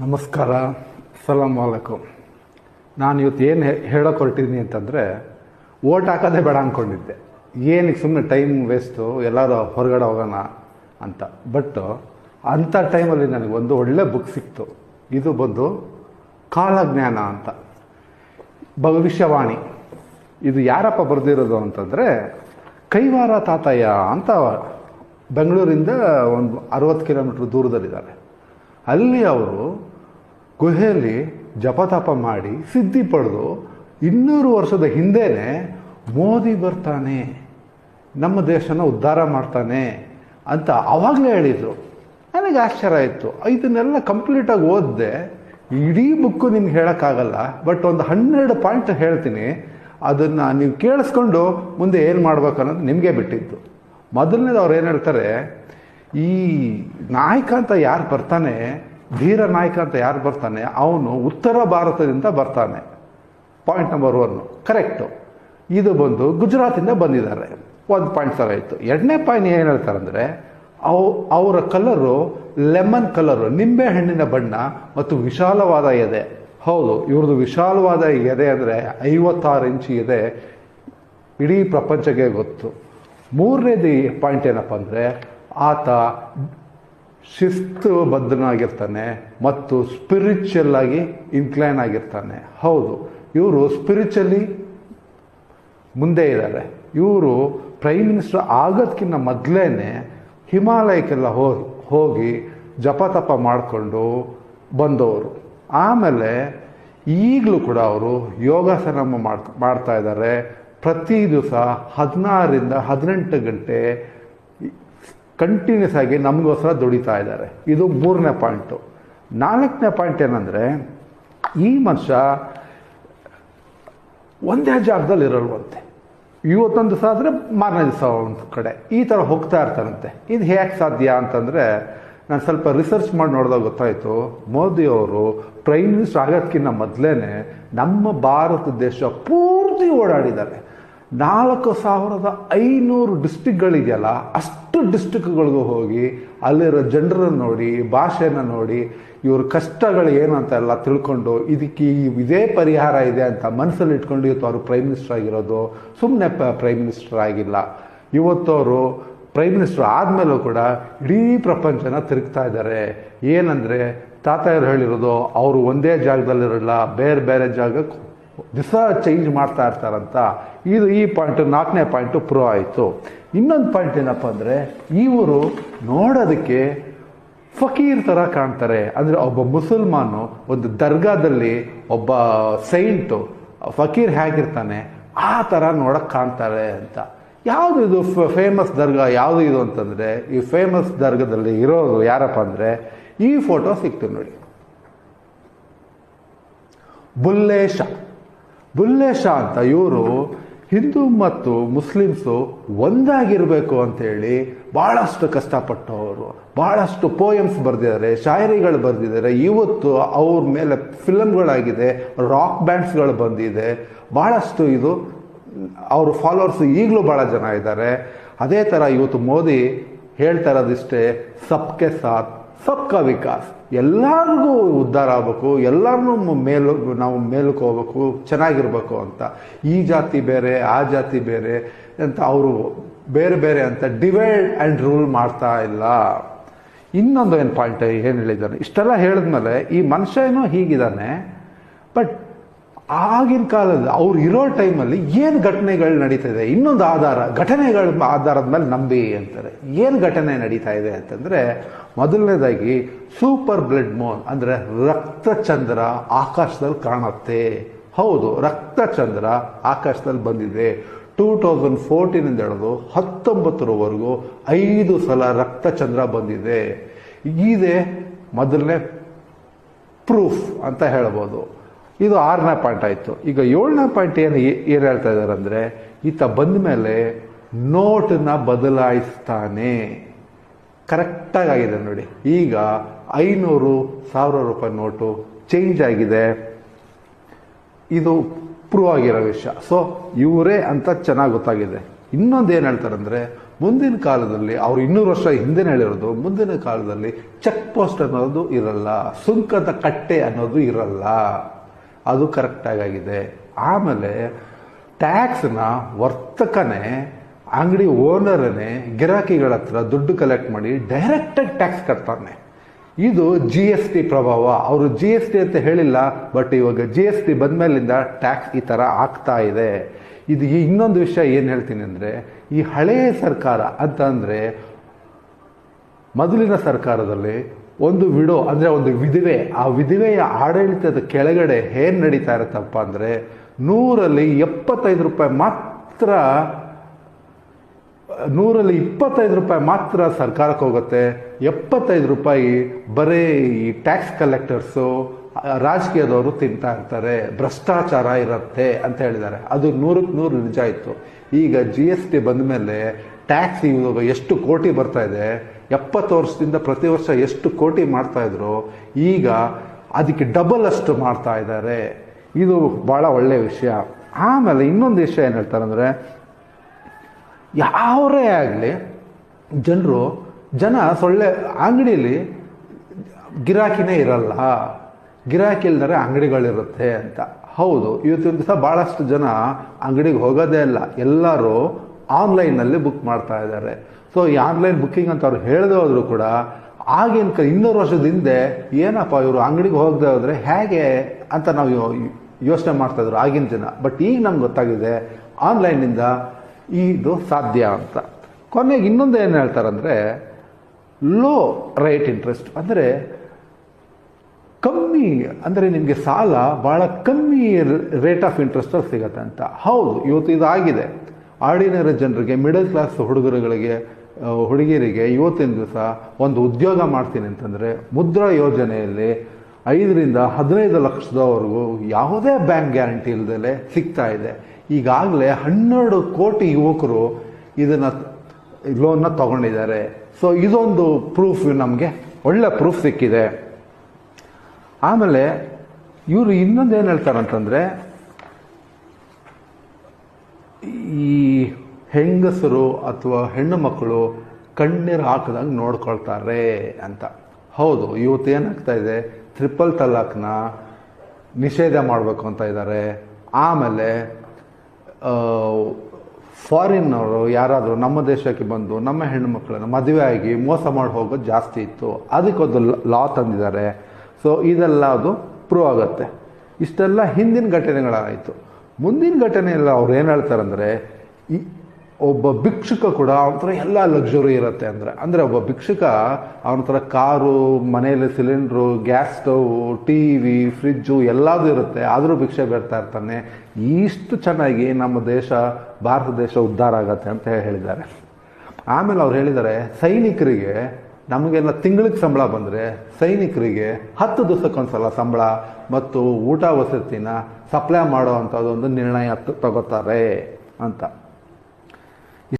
ನಮಸ್ಕಾರ, ಸಲಾಮ್ ವಾಲೇಕುಮ್ ನಾನು ಇವತ್ತು ಏನು ಹೇಳೋಕೆ ಹೊರಟಿದ್ದೀನಿ ಅಂತಂದರೆ ಓಟ್ ಹಾಕೋದೇ ಬೇಡ ಅಂದ್ಕೊಂಡಿದ್ದೆ ಏನಕ್ಕೆ ಸುಮ್ಮನೆ ಟೈಮ್ ವೇಸ್ಟು, ಎಲ್ಲರೂ ಹೊರಗಡೆ ಹೋಗೋಣ ಅಂತ. ಬಟ್, ಅಂಥ ಟೈಮಲ್ಲಿ ನನಗೆ ಒಂದು ಒಳ್ಳೆ ಬುಕ್ ಸಿಕ್ತು. ಇದು ಬಂದು, ಕಾಲಜ್ಞಾನ ಅಂತ. ಭವಿಷ್ಯವಾಣಿ. ಇದು ಯಾರಪ್ಪ ಬರೆದಿರೋದು ಅಂತಂದರೆ, ಕೈವಾರ ತಾತಯ್ಯ ಅಂತ ಬೆಂಗಳೂರಿಂದ ಒಂದು ಅರವತ್ತು ಕಿಲೋಮೀಟ್ರ್ ದೂರದಲ್ಲಿದ್ದಾರೆ. ಅಲ್ಲಿ ಅವರು ಗುಹೆಯಲ್ಲಿ ಜಪತಪ ಮಾಡಿ ಸಿದ್ಧಿ ಪಡೆದು ಇನ್ನೂರು ವರ್ಷದ ಹಿಂದೆಯೇ ಮೋದಿ ಬರ್ತಾನೆ, ನಮ್ಮ ದೇಶನ ಉದ್ಧಾರ ಮಾಡ್ತಾನೆ ಅಂತ ಆವಾಗಲೇ ಹೇಳಿದರು. ನನಗೆ ಆಶ್ಚರ್ಯ ಆಯಿತು. ಇದನ್ನೆಲ್ಲ ಕಂಪ್ಲೀಟಾಗಿ ಓದಿದೆ. ಇಡೀ ಬುಕ್ಕು ನಿಮ್ಗೆ ಹೇಳೋಕ್ಕಾಗಲ್ಲ ಬಟ್ ಒಂದು ಹನ್ನೆರಡು ಪಾಯಿಂಟ್ ಹೇಳ್ತೀನಿ. ಅದನ್ನು ನೀವು ಕೇಳಿಸ್ಕೊಂಡು ಮುಂದೆ ಏನು ಮಾಡ್ಬೇಕು ಅನ್ನೋದು ನಿಮಗೆ ಬಿಟ್ಟಿದ್ದು. ಮೊದಲನೇದು ಅವ್ರು ಏನು ಹೇಳ್ತಾರೆ, ಈ ನಾಯಕ ಅಂತ ಯಾರು ಬರ್ತಾನೆ ಧೀರ ನಾಯಕ ಅಂತ ಯಾರು ಬರ್ತಾನೆ? ಅವನು ಉತ್ತರ ಭಾರತದಿಂದ ಬರ್ತಾನೆ. ಪಾಯಿಂಟ್ ನಂಬರ್ ಒನ್ ಕರೆಕ್ಟು ಇದು ಬಂದು ಗುಜರಾತಿಂದ ಬಂದಿದ್ದಾರೆ. ಒಂದು ಪಾಯಿಂಟ್ ಸರ್ ಆಯಿತು. ಎರಡನೇ ಪಾಯಿಂಟ್ ಏನು ಹೇಳ್ತಾರೆ ಅಂದರೆ ಅವು, ಅವರ ಕಲರು ಲೆಮನ್ ಕಲರು, ನಿಂಬೆ ಹಣ್ಣಿನ ಬಣ್ಣ ಮತ್ತು ವಿಶಾಲವಾದ ಎದೆ. ಹೌದು, ಇವ್ರದ್ದು ವಿಶಾಲವಾದ ಎದೆ ಅಂದರೆ ಐವತ್ತಾರು ಇಂಚು ಎದೆ ಇಡೀ ಪ್ರಪಂಚಕ್ಕೆ ಗೊತ್ತು. ಮೂರನೇದು ಪಾಯಿಂಟ್ ಏನಪ್ಪ ಅಂದರೆ, ಆತ ಶಿಸ್ತು ಬದ್ಧನಾಗಿರ್ತಾನೆ ಮತ್ತು ಸ್ಪಿರಿಚುವಲ್ ಆಗಿ ಇನ್ಕ್ಲೈನ್ ಆಗಿರ್ತಾನೆ. ಹೌದು, ಇವರು ಸ್ಪಿರಿಚುವಲಿ ಮುಂದೆ ಇದ್ದಾರೆ. ಇವರು ಪ್ರೈಮ್ ಮಿನಿಸ್ಟರ್ ಆಗೋದಕ್ಕಿಂತ ಮೊದಲೇ ಹಿಮಾಲಯಕ್ಕೆಲ್ಲ ಹೋಗಿ ಹೋಗಿ ಜಪತಪ ಮಾಡಿಕೊಂಡು ಬಂದವರು. ಆಮೇಲೆ ಈಗಲೂ ಕೂಡ ಅವರು ಯೋಗಾಸನ ಮಾಡ್ ಮಾಡ್ತಾ ಇದ್ದಾರೆ. ಪ್ರತಿ ದಿವಸ ಹದಿನಾರರಿಂದ ಹದಿನೆಂಟು ಗಂಟೆ ಕಂಟಿನ್ಯೂಸ್ ಆಗಿ ನಮಗೋಸ್ಕರ ದುಡಿತಾ ಇದ್ದಾರೆ. ಇದು ಮೂರನೇ ಪಾಯಿಂಟು. ನಾಲ್ಕನೇ ಪಾಯಿಂಟ್ ಏನಂದರೆ, ಈ ಮನುಷ್ಯ ಒಂದೇ ಜಾಗದಲ್ಲಿ ಇರಲ್ವಂತೆ. ಇವತ್ತೊಂದು ದಿವಸ ಆದರೆ ಮಾರನೇ ದಿವಸ ಒಂದು ಕಡೆ. ಈ ಥರ ಹೋಗ್ತಾ ಇರ್ತಾರಂತೆ ಇದು ಹೇಗೆ ಸಾಧ್ಯ ಅಂತಂದರೆ, ನಾನು ಸ್ವಲ್ಪ ರಿಸರ್ಚ್ ಮಾಡಿ ನೋಡಿದಾಗ ಗೊತ್ತಾಯಿತು ಮೋದಿಯವರು ಪ್ರೈಮ್ ಮಿನಿಸ್ಟರ್ ಆಗೋದಕ್ಕಿಂತ ಮೊದಲೇ ನಮ್ಮ ಭಾರತ ದೇಶ ಪೂರ್ತಿ ಓಡಾಡಿದ್ದಾರೆ. ನಾಲ್ಕು ಸಾವಿರದ ಐನೂರು ಡಿಸ್ಟಿಕ್ಗಳಿದೆಯಲ್ಲ ಅಷ್ಟು ಡಿಸ್ಟಿಕ್ಗಳಿಗೂ ಹೋಗಿ ಅಲ್ಲಿರೋ ಜನರನ್ನು ನೋಡಿ ಭಾಷೆನ ನೋಡಿ, ಇವ್ರ ಕಷ್ಟಗಳು ಏನಂತ ಎಲ್ಲ ತಿಳ್ಕೊಂಡು ಇದಕ್ಕೆ ಇದೇ ಪರಿಹಾರ ಇದೆ ಅಂತ ಮನಸ್ಸಲ್ಲಿ ಇಟ್ಕೊಂಡು ಇವತ್ತು ಅವರು ಪ್ರೈಮ್ ಮಿನಿಸ್ಟರ್ ಆಗಿರೋದು. ಸುಮ್ಮನೆ ಪ್ರೈಮ್ ಮಿನಿಸ್ಟರ್ ಆಗಿಲ್ಲ. ಇವತ್ತು ಅವರು ಪ್ರೈಮ್ ಮಿನಿಸ್ಟರ್ ಆದಮೇಲೂ ಕೂಡ ಇಡೀ ಪ್ರಪಂಚನ ತಿರುಗ್ತಾ ಇದ್ದಾರೆ. ಏನಂದರೆ ತಾತಯ್ಯರು ಹೇಳಿರೋದು? ಅವರು ಒಂದೇ ಜಾಗದಲ್ಲಿರಲ್ಲ, ಬೇರೆ ಬೇರೆ ಜಾಗಕ್ಕೆ ದಿವಸ ಚೇಂಜ್ ಮಾಡ್ತಾ ಇರ್ತಾರಂತ. ಇದು ಈ ಪಾಯಿಂಟು ನಾಲ್ಕನೇ ಪಾಯಿಂಟು ಪ್ರೂವ್ ಆಯಿತು. ಇನ್ನೊಂದು ಪಾಯಿಂಟ್ ಏನಪ್ಪ ಅಂದರೆ, ಇವರು ನೋಡೋದಕ್ಕೆ ಫಕೀರ್ ಥರ ಕಾಣ್ತಾರೆ. ಅಂದರೆ ಒಬ್ಬ ಮುಸಲ್ಮಾನು, ಒಂದು ದರ್ಗಾದಲ್ಲಿ ಒಬ್ಬ ಸೈಂಟು ಫಕೀರ್ ಹೇಗಿರ್ತಾನೆ, ಆ ಥರ ನೋಡೋಕ್ಕೆ ಕಾಣ್ತಾರೆ ಅಂತ. ಯಾವುದು ಇದು ಫೇಮಸ್ ದರ್ಗಾ, ಯಾವುದು ಇದು ಅಂತಂದರೆ, ಈ ಫೇಮಸ್ ದರ್ಗಾದಲ್ಲಿ ಇರೋದು ಯಾರಪ್ಪ ಅಂದರೆ, ಈ ಫೋಟೋ ಸಿಕ್ತು ನೋಡಿ. ಬುಲ್ಲೇಶ ಬುಲ್ಲೇಶ ಅಂತ ಇವರು ಹಿಂದೂ ಮತ್ತು ಮುಸ್ಲಿಮ್ಸು ಒಂದಾಗಿರಬೇಕು ಅಂತೇಳಿ ಭಾಳಷ್ಟು ಕಷ್ಟಪಟ್ಟವರು. ಭಾಳಷ್ಟು ಪೋಯಮ್ಸ್ ಬರೆದಿದ್ದಾರೆ, ಶಾಯರಿಗಳು ಬರೆದಿದ್ದಾರೆ. ಇವತ್ತು ಅವ್ರ ಮೇಲೆ ಫಿಲಮ್ಗಳಾಗಿದೆ ರಾಕ್ ಬ್ಯಾಂಡ್ಸ್ಗಳು ಬಂದಿದೆ. ಭಾಳಷ್ಟು ಇದು, ಅವ್ರ ಫಾಲೋವರ್ಸ್ ಈಗಲೂ ಭಾಳ ಜನ ಇದ್ದಾರೆ. ಅದೇ ಥರ ಇವತ್ತು ಮೋದಿ ಹೇಳ್ತಾ ಇರೋದಿಷ್ಟೇ, ಸಬ್ಕೆ ಸಾಥ್. ಸಬ್ಕಾ ವಿಕಾಸ್. ಎಲ್ಲರಿಗೂ ಉದ್ಧಾರ ಆಗಬೇಕು ಎಲ್ಲರನ್ನೂ ಮೇಲು ನಾವು ಮೇಲಕ್ಕೆ ಹೋಗ್ಬೇಕು, ಚೆನ್ನಾಗಿರ್ಬೇಕು ಅಂತ. ಈ ಜಾತಿ ಬೇರೆ, ಆ ಜಾತಿ ಬೇರೆ ಅಂತ ಅವರು ಬೇರೆ ಬೇರೆ ಅಂತ ಡಿವೈಡ್ ಆ್ಯಂಡ್ ರೂಲ್ ಮಾಡ್ತಾ ಇಲ್ಲ. ಇನ್ನೊಂದು ಏನು ಪಾಯಿಂಟ್ ಏನು ಹೇಳಿದ್ದಾನೆ? ಇಷ್ಟೆಲ್ಲ ಹೇಳಿದ್ಮೇಲೆ ಈ ಮನುಷ್ಯ ಏನೋ ಹೀಗಿದ್ದಾನೆ ಬಟ್ ಆಗಿನ ಕಾಲದಲ್ಲಿ ಅವ್ರು ಇರೋ ಟೈಮಲ್ಲಿ ಏನು ಘಟನೆಗಳು ನಡೀತಾ ಇದೆ ಇನ್ನೊಂದು ಆಧಾರ, ಘಟನೆಗಳ ಆಧಾರದ ಮೇಲೆ ನಂಬಿ ಅಂತಾರೆ. ಏನು ಘಟನೆ ನಡೀತಾ ಇದೆ ಅಂತಂದರೆ, ಮೊದಲನೇದಾಗಿ ಸೂಪರ್ ಬ್ಲಡ್ ಮೂನ್ ಅಂದರೆ ರಕ್ತಚಂದ್ರ ಆಕಾಶದಲ್ಲಿ ಕಾಣುತ್ತೆ. ಹೌದು, ರಕ್ತಚಂದ್ರ ಆಕಾಶದಲ್ಲಿ ಬಂದಿದೆ. ಟೂ ತೌಸಂಡ್ ಫೋರ್ಟೀನಿಂದ ಹಿಡಿದು ಹತ್ತೊಂಬತ್ತರವರೆಗೂ ಐದು ಸಲ ರಕ್ತಚಂದ್ರ ಬಂದಿದೆ. ಇದೇ ಮೊದಲನೇ ಪ್ರೂಫ್ ಅಂತ ಹೇಳ್ಬೋದು. ಇದು ಆರನೇ ಪಾಯಿಂಟ್ ಆಯಿತು. ಈಗ ಏಳನೇ ಪಾಯಿಂಟ್ ಏನು ಏನು ಹೇಳ್ತಾ ಇದ್ದಾರೆ ಅಂದರೆ, ಈತ ಬಂದ ಮೇಲೆ ನೋಟನ್ನ ಬದಲಾಯಿಸ್ತಾನೆ. ಕರೆಕ್ಟಾಗಿ ಆಗಿದೆ ನೋಡಿ. ಈಗ ಐನೂರು ಸಾವಿರ ರೂಪಾಯಿ ನೋಟು ಚೇಂಜ್ ಆಗಿದೆ. ಇದು ಪ್ರೂವ್ ಆಗಿರೋ ವಿಷಯ. ಸೊ ಇವರೇ ಅಂತ ಚೆನ್ನಾಗಿ ಗೊತ್ತಾಗಿದೆ. ಇನ್ನೊಂದು ಏನು ಹೇಳ್ತಾರೆ ಅಂದರೆ, ಮುಂದಿನ ಕಾಲದಲ್ಲಿ ಅವರು ಇನ್ನೂರು ವರ್ಷ ಹಿಂದೆ ಹೇಳಿರೋದು, ಮುಂದಿನ ಕಾಲದಲ್ಲಿ ಚೆಕ್ ಪೋಸ್ಟ್ ಅನ್ನೋದು ಇರಲ್ಲ. ಸುಂಕದ ಕಟ್ಟೆ ಅನ್ನೋದು ಇರಲ್ಲ. ಅದು ಕರೆಕ್ಟಾಗಿ ಆಗಿದೆ ಆಮೇಲೆ ಟ್ಯಾಕ್ಸ್ನ ವರ್ತಕನೇ, ಅಂಗಡಿ ಓನರನೇ ಗಿರಾಕಿಗಳ ಹತ್ರ ದುಡ್ಡು ಕಲೆಕ್ಟ್ ಮಾಡಿ ಡೈರೆಕ್ಟಾಗಿ ಟ್ಯಾಕ್ಸ್ ಕಟ್ತಾನೆ. ಇದು ಜಿ ಎಸ್ ಟಿ ಪ್ರಭಾವ. ಅವರು ಜಿ ಎಸ್ ಟಿ ಅಂತ ಹೇಳಿಲ್ಲ ಬಟ್ ಇವಾಗ ಜಿ ಎಸ್ ಟಿ ಬಂದ ಮೇಲಿಂದ ಟ್ಯಾಕ್ಸ್ ಈ ಥರ ಆಗ್ತಾ ಇದೆ. ಇದು ಇನ್ನೊಂದು ವಿಷಯ ಏನು ಹೇಳ್ತೀನಿ ಅಂದರೆ, ಈ ಹಳೆಯ ಸರ್ಕಾರ ಅಂತ ಅಂದರೆ, ಮೊದಲಿನ ಸರ್ಕಾರದಲ್ಲಿ ಒಂದು ವಿಡೋ, ಅಂದರೆ ಒಂದು ವಿಧವೆ, ಆ ವಿಧವೆಯ ಆಡಳಿತದ ಕೆಳಗಡೆ ಏನು ನಡೀತಾ ಇರುತ್ತಪ್ಪ ಅಂದರೆ ನೂರಲ್ಲಿ ಎಪ್ಪತ್ತೈದು ರೂಪಾಯಿ ಮಾತ್ರ, ನೂರಲ್ಲಿ ಇಪ್ಪತ್ತೈದು ರೂಪಾಯಿ ಮಾತ್ರ ಸರ್ಕಾರಕ್ಕೆ ಹೋಗುತ್ತೆ. ಎಪ್ಪತ್ತೈದು ರೂಪಾಯಿ ಬರೀ ಈ ಟ್ಯಾಕ್ಸ್ ಕಲೆಕ್ಟರ್ಸು ರಾಜಕೀಯದವರು ತಿಂತಾ ಇರ್ತಾರೆ. ಭ್ರಷ್ಟಾಚಾರ ಇರುತ್ತೆ ಅಂತ ಹೇಳಿದ್ದಾರೆ. ಅದು ನೂರಕ್ಕೆ ನೂರು ನಿಜ ಇತ್ತು. ಈಗ ಜಿ ಎಸ್ ಟಿ ಬಂದ ಮೇಲೆ ಟ್ಯಾಕ್ಸ್ ಇವಾಗ ಎಷ್ಟು ಕೋಟಿ ಬರ್ತಾ ಇದೆ? ಎಪ್ಪತ್ತು ವರ್ಷದಿಂದ ಪ್ರತಿ ವರ್ಷ ಎಷ್ಟು ಕೋಟಿ ಮಾಡ್ತಾಯಿದ್ರು ಈಗ ಅದಕ್ಕೆ ಡಬಲ್ ಅಷ್ಟು ಮಾಡ್ತಾ ಇದ್ದಾರೆ. ಇದು ಭಾಳ ಒಳ್ಳೆಯ ವಿಷಯ. ಆಮೇಲೆ ಇನ್ನೊಂದು ವಿಷಯ ಏನು ಹೇಳ್ತಾರೆ ಅಂದರೆ, ಯಾವರೇ ಆಗಲಿ, ಜನರು, ಜನ ಸೊಳ್ಳೆ ಅಂಗಡಿಯಲ್ಲಿ ಗಿರಾಕಿನೇ ಇರಲ್ಲ. ಗಿರಾಕಿ ಇಲ್ದರೆ ಅಂಗಡಿಗಳಿರುತ್ತೆ ಅಂತ. ಹೌದು, ಇವತ್ತಿನ ದಿವಸ ಭಾಳಷ್ಟು ಜನ ಅಂಗಡಿಗೆ ಹೋಗೋದೇ ಇಲ್ಲ. ಎಲ್ಲರೂ ಆನ್ಲೈನಲ್ಲಿ ಬುಕ್ ಮಾಡ್ತಾ ಇದ್ದಾರೆ. ಸೊ ಈ ಆನ್ಲೈನ್ ಬುಕ್ಕಿಂಗ್ ಅಂತ ಅವ್ರು ಹೇಳದೆ ಹೋದ್ರು ಕೂಡ, ಆಗಿನ ಕ ಇನ್ನೂರು ವರ್ಷದ ಹಿಂದೆ, ಏನಪ್ಪ ಇವರು ಅಂಗಡಿಗೆ ಹೋಗದೆ ಹೋದ್ರೆ ಹೇಗೆ ಅಂತ ನಾವು ಯೋಚನೆ ಮಾಡ್ತಾ ಇದ್ರು ಆಗಿನ ಜನ ಬಟ್ ಈಗ ನಮ್ಗೆ ಗೊತ್ತಾಗಿದೆ ಆನ್ಲೈನಿಂದ ಇದು ಸಾಧ್ಯ ಅಂತ. ಕೊನೆಗೆ ಇನ್ನೊಂದು ಏನು ಹೇಳ್ತಾರಂದ್ರೆ ಲೋ ರೇಟ್ ಇಂಟ್ರೆಸ್ಟ್ ಅಂದರೆ, ಕಮ್ಮಿ, ಅಂದರೆ ನಿಮಗೆ ಸಾಲ ಭಾಳ ಕಮ್ಮಿ ರೇಟ್ ಆಫ್ ಇಂಟ್ರೆಸ್ಟಲ್ಲಿ ಸಿಗತ್ತೆ ಅಂತ. ಹೌದು, ಇವತ್ತು ಇದಾಗಿದೆ. ಆರ್ಡಿನರಿ ಜನರಿಗೆ ಮಿಡಲ್ ಕ್ಲಾಸ್ ಹುಡುಗರುಗಳಿಗೆ ಹುಡುಗಿಯರಿಗೆ ಇವತ್ತಿನ ದಿವಸ ಒಂದು ಉದ್ಯೋಗ ಮಾಡ್ತೀನಿ ಅಂತಂದರೆ ಮುದ್ರಾ ಯೋಜನೆಯಲ್ಲಿ ಐದರಿಂದ ಹದಿನೈದು ಲಕ್ಷದವರೆಗೂ ಯಾವುದೇ ಬ್ಯಾಂಕ್ ಗ್ಯಾರಂಟಿ ಇಲ್ಲದೆ ಸಿಗ್ತಾ ಇದೆ. ಈಗಾಗಲೇ ಹನ್ನೆರಡು ಕೋಟಿ ಯುವಕರು ಇದನ್ನು ಲೋನ್ನ ತಗೊಂಡಿದ್ದಾರೆ. ಸೊ ಇದೊಂದು ಪ್ರೂಫ್ ನಮಗೆ. ಒಳ್ಳೆ ಪ್ರೂಫ್ ಸಿಕ್ಕಿದೆ. ಆಮೇಲೆ ಇವರು ಇನ್ನೊಂದು ಏನು ಹೇಳ್ತಾರಂತಂದರೆ ಈ ಹೆಂಗಸರು ಅಥವಾ ಹೆಣ್ಣು ಮಕ್ಕಳು ಕಣ್ಣೀರು ಹಾಕದಂಗೆ ನೋಡ್ಕೊಳ್ತಾರೆ ಅಂತ. ಹೌದು, ಇವತ್ತು ಏನಾಗ್ತಾ ಇದೆ? ತ್ರಿಪಲ್ ತಲಾಕ್ನ ನಿಷೇಧ ಮಾಡಬೇಕು ಅಂತ ಇದ್ದಾರೆ ಆಮೇಲೆ ಫಾರಿನ್ನವರು ಯಾರಾದರೂ ನಮ್ಮ ದೇಶಕ್ಕೆ ಬಂದು, ನಮ್ಮ ಹೆಣ್ಣು ಮಕ್ಕಳನ್ನು ಮದುವೆ ಆಗಿ ಮೋಸ ಮಾಡಿ ಹೋಗೋದು ಜಾಸ್ತಿ ಇತ್ತು. ಅದಕ್ಕೊಂದು ಲಾ ತಂದಿದ್ದಾರೆ. ಸೊ ಇದೆಲ್ಲ ಅದು ಪ್ರೂವ್ ಆಗುತ್ತೆ. ಇಷ್ಟೆಲ್ಲ ಹಿಂದಿನ ಘಟನೆಗಳಾಯಿತು. ಮುಂದಿನ ಘಟನೆ ಎಲ್ಲ ಅವ್ರು ಏನು ಹೇಳ್ತಾರೆ ಈ ಒಬ್ಬ ಭಿಕ್ಷುಕ ಕೂಡ ಅವನ ಥರ ಎಲ್ಲ ಲಕ್ಸುರಿ ಇರುತ್ತೆ ಅಂದರೆ. ಅಂದರೆ ಒಬ್ಬ ಭಿಕ್ಷುಕ ಅವನ ಥರ ಕಾರು, ಮನೆಯಲ್ಲಿ cylinder gas stove T V fridge ಎಲ್ಲದೂ ಇರುತ್ತೆ. ಆದರೂ ಭಿಕ್ಷೆ ಬೇಡ್ತಾ ಇರ್ತಾನೆ. ಇಷ್ಟು ಚೆನ್ನಾಗಿ ನಮ್ಮ ದೇಶ, ಭಾರತ ದೇಶ ಉದ್ಧಾರ ಆಗತ್ತೆ ಅಂತ ಹೇಳಿದ್ದಾರೆ. ಆಮೇಲೆ ಅವ್ರು ಹೇಳಿದ್ದಾರೆ, ಸೈನಿಕರಿಗೆ ನಮಗೆಲ್ಲ ತಿಂಗಳಿಗೆ ಸಂಬಳ ಬಂದರೆ ಸೈನಿಕರಿಗೆ ಹತ್ತು ದಿವಸಕ್ಕೊಂದ್ಸಲ ಸಂಬಳ ಮತ್ತು ಊಟ, ವಸತಿನ ಸಪ್ಲೈ ಮಾಡೋ ಅಂಥದ್ದೊಂದು ನಿರ್ಣಯ ತಗೋತಾರೆ ಅಂತ.